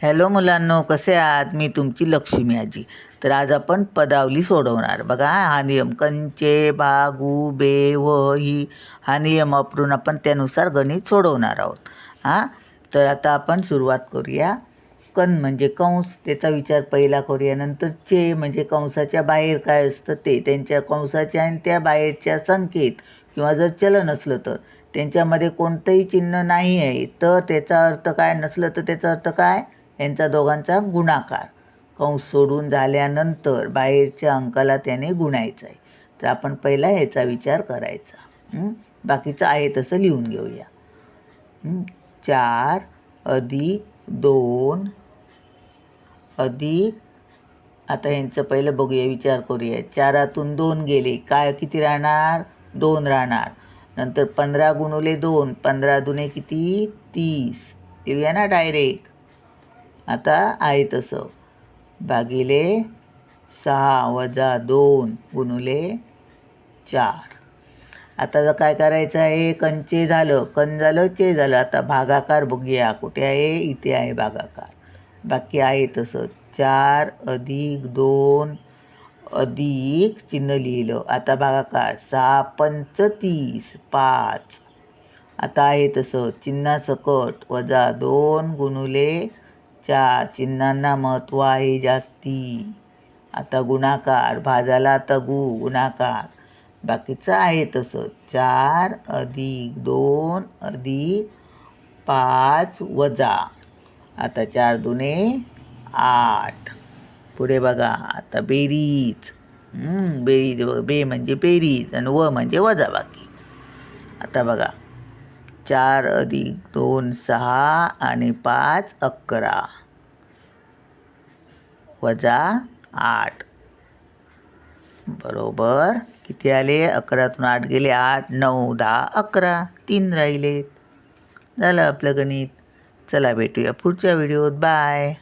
Hello मुलांनो कसे आहात? मी तुमची लक्ष्मी आजी. तर आज आपण पदावली सोडवणार. बघा हा नियम. कंचे बागू बे व ही हा नियम वापरून आपण त्यानुसार गणित सोडवणार आहोत. हां? तर आता आपण सुरुवात करूया. कण म्हणजे कंस त्याचा विचार पहिला करूया. नंतर चे म्हणजे कंसाच्या बाहेर काय असतं ते. त्यांच्या कंसाच्या आणि त्या बाहेरच्या संकेत किंवा जर चलन असलं तर. त्यांच्यामध्ये कोणतंही चिन्ह नाही आहे तर त्याचा अर्थ काय? नसलं तर त्याचा अर्थ काय? यांचा दोघांचा गुणाकार. कंस सोडून झाल्यानंतर बाहेरच्या अंकाला त्याने गुणायचं आहे तर आपण पहिला ह्याचा विचार करायचा. बाकीचं आहे तसं लिहून घेऊया. चार अधिक दोन अधिक आता ह्यांचं पहिलं बघूया विचार करूया. चारातून दोन गेले. काय किती राहणार? दोन राहणार. नंतर पंधरा गुणवले दोन. पंधरा दुने किती? तीस. येऊया ना डायरेक्ट. आता आहे तसं. भागिले सहा वजा दोन गुणुले चार. आता जर काय करायचं आहे कंचे झालं कण झालं चे झालं. आता भागाकार बघूया कुठे आहे? इथे आहे भागाकार. बाकी आहे तसं. चार अधिक दोन अधिक चिन्ह लिहिलं. आता भागाकार सहा पंच तीस पाच. आता आहे तसं. चिन्हासकट वजा दोन गुणुले चार चिन्हांना महत्त्व आहे जास्ती. आता गुणाकार भाजाला आता गु गुणाकार. बाकीचं आहे तसं. चार अधिक दोन अधिक पाच वजा. आता चार दुने आठ. पुढे बघा. आता बेरीज. बेरीज बे म्हणजे बेरीज आणि व म्हणजे वजा बाकी. आता बघा. चार अधिक दोन सहा आणि पाच अकरा. वजा आठ. बरोबर. किती आले? अकरातून आठ गेले. आठ नऊ दहा अकरा. तीन राहिलेत. झालं आपलं गणित. चला भेटूया पुढच्या व्हिडिओत. बाय.